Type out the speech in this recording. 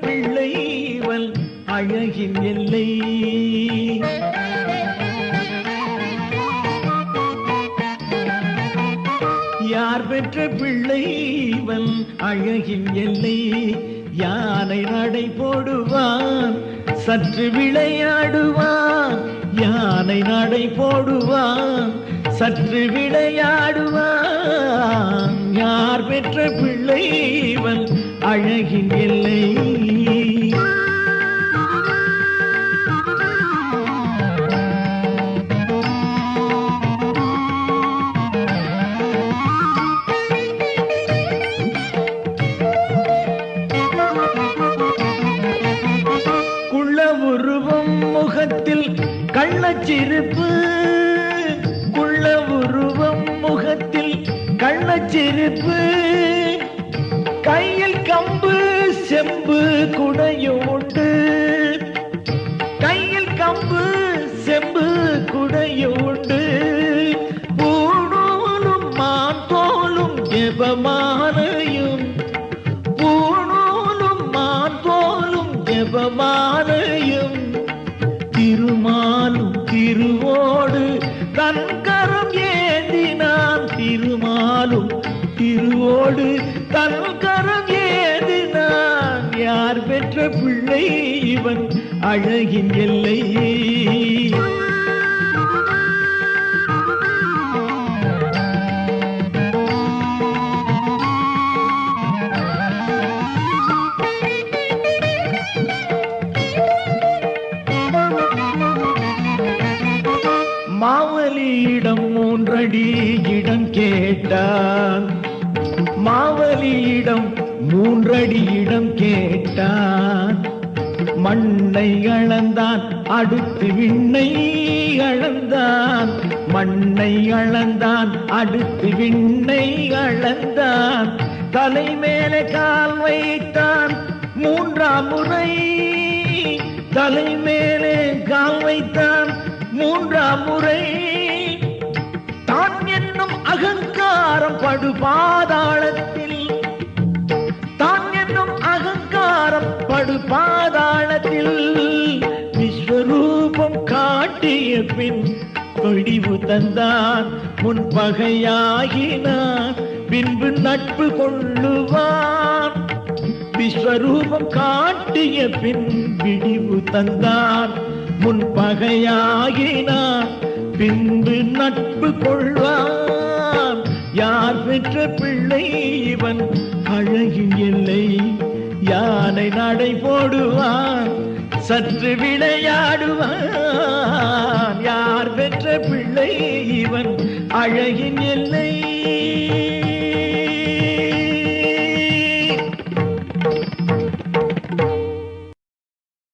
பிள்ளை இவள்? அழகின் எல்லை. யார் பெற்ற பிள்ளை இவன் அழகின் எல்லை. யானை நடை போடுவான் சற்று விளையாடுவான். யானை நடை போடுவான் சற்று விளையாடுவான். யார் பெற்ற பிள்ளை இவன் அழகின் எல்லை. குள்ள உருவம் முகத்தில் கள்ளச்சிருப்பு. குள்ள உருவம் முகத்தில் கள்ளச்சிரிப்பு. கையில் கம்பு குடையும் உண்டு கையில் கம்பு செம்பு குடையும் உண்டு பூணூலும் மான் தோலும் ஜெபமானையும் பூணூலும் மான் தோலும் ஜெபமானையும் திருமாலும் திருவோடு தன்கரம் ஏந்தினான் திருமாலும் திருவோடு தன்கரம் எல்லை இவன் அழகின் எல்லை. மாவலியிடம் மூன்றடி இடம் கேட்டான். மாவலியிடம் மூன்றடி இடம் கேட்டான். மண்ணை அளந்தான் அடுத்து விண்ணை அளந்தான். மண்ணை அளந்தான் அடுத்து விண்ணை அளந்தான். தலை மேலே கால் வைத்தான் மூன்றாம் முறை. தலை மேலே கால் வைத்தான் மூன்றாம் முறை. தான் என்னும் அகங்காரம் படுபாதாள படு பாதாளத்தில் விஸ்வரூபம் காட்டிய பின் தொழிவு தந்தான் முன் பகையாகினான் பின்பு நட்பு கொள்ளுவான். விஸ்வரூபம் காட்டிய பின் விடிவு தந்தான் முன் பகையாகினான் பின்பு நட்பு கொள்வான். யார் பெற்ற பிள்ளை இவன்? யானை நடை போடுவான் சற்று விளையாடுவான். யார் பெற்ற பிள்ளை இவன்? அழகின் எல்லை